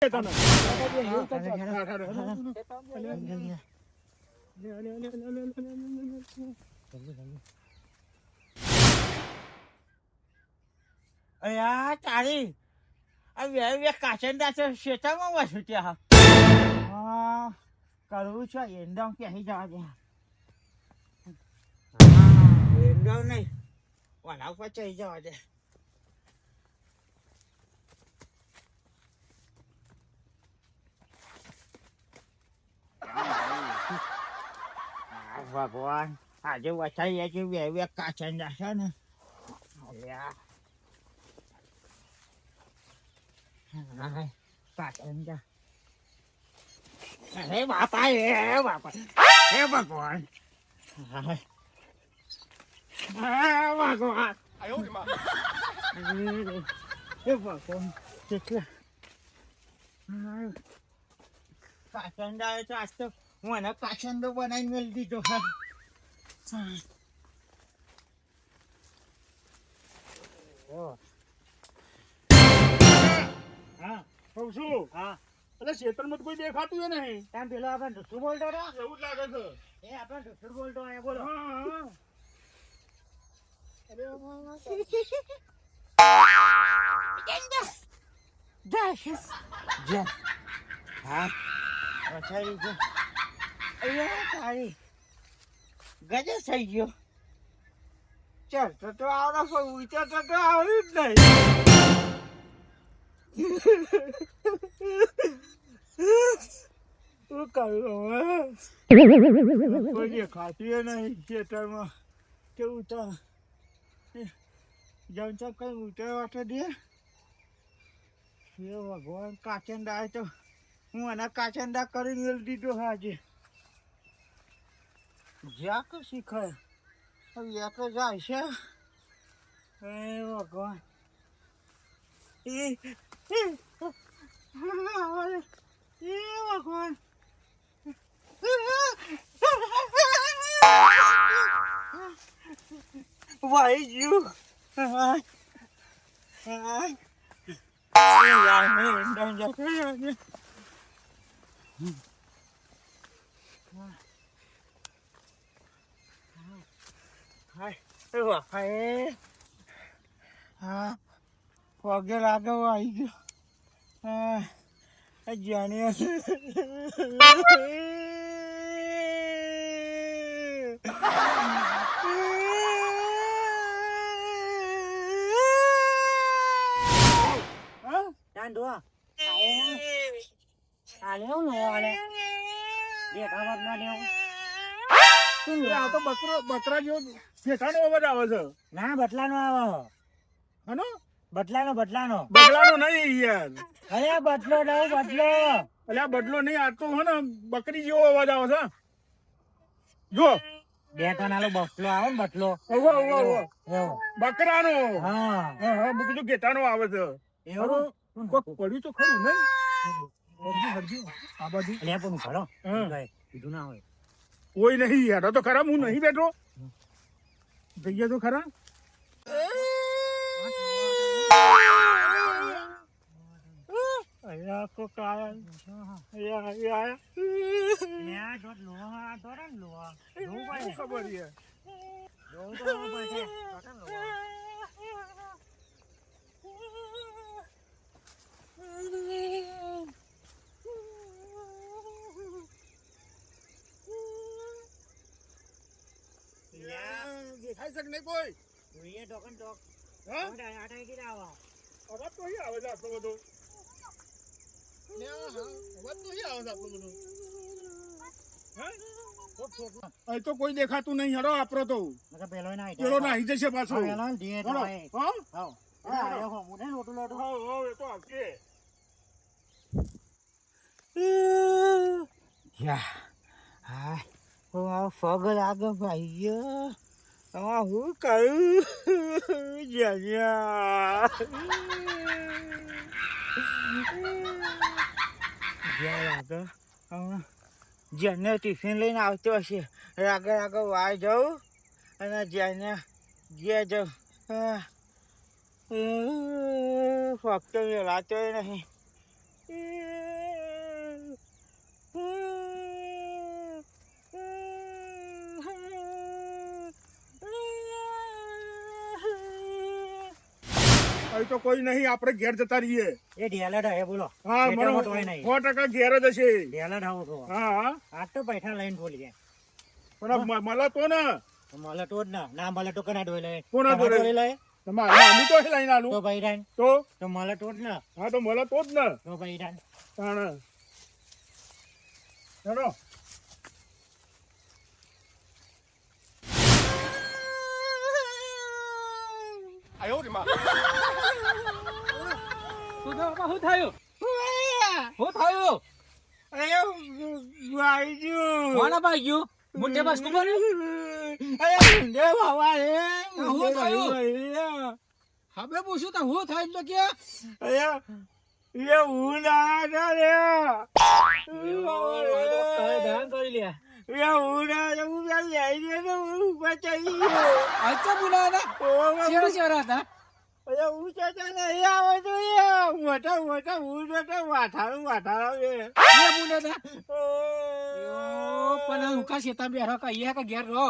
તને. અયા તારી આ બે બે કાચંડા તો શેતામાં વસું ત્યાં હા કરવું છે એંદમ ક્યાંય જવા દે એંદમ નહીં વના ઉપર ચઈ જવા દે ભગવાન આજે વસાઈ છે બે બે કાચંડા છે ને અલ્યા Ay, કાચંડા અરે બાપા એ બાપા એ ભગવાન હાય. આ ભગવાન એ ભગવાન કેટલા હાય. કાચંડા એ તો આજ તો હું એને કાચંડો બનાવીને મેળી દીધો હા કહું છું હા એટલે તો કોઈ દેખાતું ય નહીં. ત્યાં પેલો આપણે ઢુસુ બોલતો હતો? એવું જ લાગે છે. એ આપણે ઢુસુ બોલતો એ બોલો. હા, હા. હા. તારી. ગજે થઈ ગયો. ચાલ, તો આવડે ઉચો તો આવડ્યું જ નહીં. શું કરું હવે? કોઈ દેખાતું નહીં ખેતરમાં. કે ઉતર જમ કઈ ઉતરવા તો દે? ભગવાન, કાચંદા તો હું એના કાચંદા કરીને મેળ દીધો હાજે. જ્યાં કે શીખાય? હવે એક જ જાય છે. એ ભગવાન. એ એ એ ભગવાન. એ એકદમ હાય હા પગે લાગે આવી ગયો હા જાણી હા? Đang đùa. À léo nè nè. Để tao bắt nó đeo. શું એ શેઠાનો અવાજ આવે છે? ના બટલાનો આવો. હનો? બટલાનો બટલાનો બગલાનો નહીં યાર. અરે બટલો દઉં બટલો એટલે આ બદલો નહીં આ તો હે ને બકરી જેવો અવાજ આવે છે. જો બે ટનાલો બટલો આવે ને બટલો ઓવો ઓવો ઓવો બકરાનો. હા. હા હા મેં કીધું ગેટાનો આવે છે. એવું? કોક પડ્યું તો ખરું નહીં? હરજી, હરજી. આ બાજુ લે પણ ખરો કીધું ના હોય. કોઈ નહીં યાર તો ખરા હું નહીં બેઠો. જઈએ તો ખરા? અહીંયા કોક આયા. અહીંયા અહીંયા આયા. ન્યા લોહા તો રે લોહા. શું ખબર યાર લોહા તો લોહા છે. તો લોહા? દેખાય છે કે નહીં કોઈ. જોઈએ ડોકન ડોક હા? આટા કે આવા અવાજ તો અહીં આવે છે આટલો બધો. અહીં તો કોઈ દેખાતું નહીં. હેડો આપરો તો. પેલો નાહી જશે પાછો. હા ફગ લાગે ભાઈ આ હું કરું જયા જ્યાં લાગે હવે જેને ટિફિન લઈને આવતો હશે. આગળ આગળ વાર જાઉં. અને જેને જે જાઉં ફક્ત મેળાતો નહીં. તો કોઈ નહીં આપણે ઘેર જતા રહીએ. એ ઢેલડ હે બોલો. હા મને નહીં. સો ટકા ઘેર જ હશે. ઢેલડ આવો તો. હા હા. આજ તો પૈસા લઈને બોલી જાય પણ મળે તો ને. મળે તો જ ના. ના મળે તો કના ડોઈ લે કોના ડોઈ લે તમારે તો લઈને આલું. તો ભાઈ રાન તો? તો મળે તો જ ને. હા તો મળે તો જ ને. તો ભાઈ રાન તાણે. ચલો. શું થયું? શું થયું? શું થયું કોને ભાગ્યું મુંડે બસ તું બોલ. હવે પૂછ્યું તો હું થયું તો કે ધ્યાન કરી લે અચ્છા બોલાયા હતા? ચેડા ચેડા હતા. મોટા મોટા હું વાઠારું વાઠારા બે બોલ્યા હતા યો, પણ ઉકા શેતા બેઠો અહીંયા કે ઘેર રહો?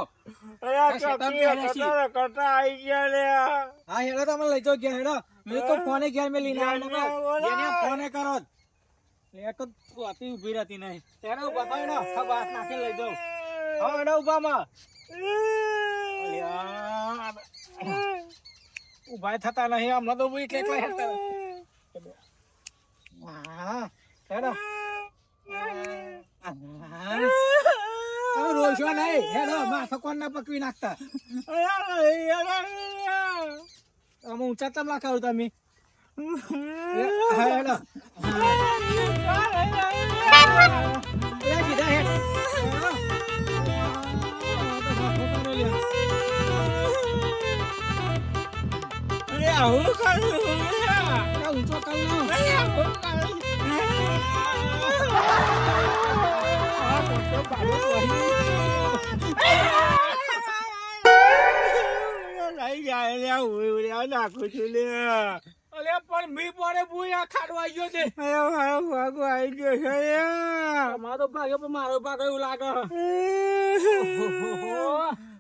હા હેડો તમે લઈ જાઓ ઘેર હેડો. મેં તો ફોને ઘેર મેં લઈને આવ્યો ફોને કરો. એ તો પોતી ઊભી રહેતી નહીં. હેડો ઊભા હા, નાખીને લઈ જાઓ. હા હેડો ઊભા માં. અલ્યા. ઊભા થતા નહીં હમણાં તો એટલે એકલા હેડતા હા હેડો. રોશો નહીં. હેડો માથો કોણ ના પકવી નાખતા. અમે ઊંચા તમ. લખાવ તમે હેડ. ઊંચો કરી લો. આ મોટો પાડો નાખું છું લે અલ્યા પણ મી પડે બુઈ આ ગયો છે આયો આયો ભાગો આવી ગયો છે મારો ભાગ્યો પણ મારો ભાગ એવું લાગે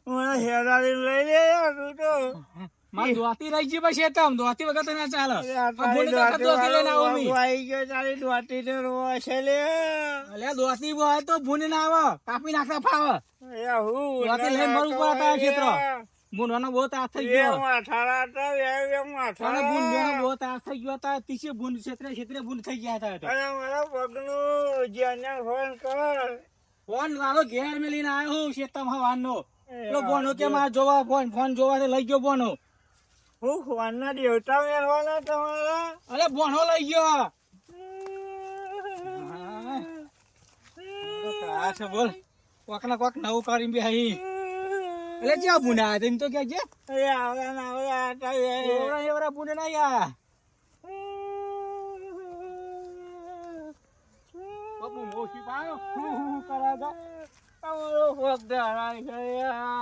મને હેરાની લઈ લે તું તો મારી દોતી રહી ગઈ પછી તમ દોતી વગર તો ના ચાલે. બોલે તો દોતી લઈને આવું મી આવી ગયો તારી દોતી તો રોવા છે લે. અલ્યા દોતી હોય તો ભૂને ના આવે. કાપી નાખતા ફાવે. દોતી લઈને મરું પર હતા આ ક્ષેત્ર ભૂનવાનો બહુ ત્રાસ થઈ ગયો. અને ભૂન બેનો બહુ ત્રાસ થઈ ગયો હતા તીસે ભૂન ક્ષેત્રે ક્ષેત્રે ભૂન થઈ ગયા હતા એટલે. ફોન મારો ઘેર આવ્યો હું શેતમ હવાનો પેલો બોનો કે મારે જોવા ફોન ફોન જોવા લઈ ગયો બોનો. હું ખવાના દેવતા મેળવાના તમારા? અરે ભણો લઈ ગયો. આ છે બોલ. કોક ના કોક નવું કરીને બેહી. એટલે જ્યાં ભૂના હતા એમ તો કે છે. અરે આવડા ના આવડા. એવડા એવડા ભૂને ના યા બાપુ મોસી પાયો. હું હું કરા તા અમારો ગયા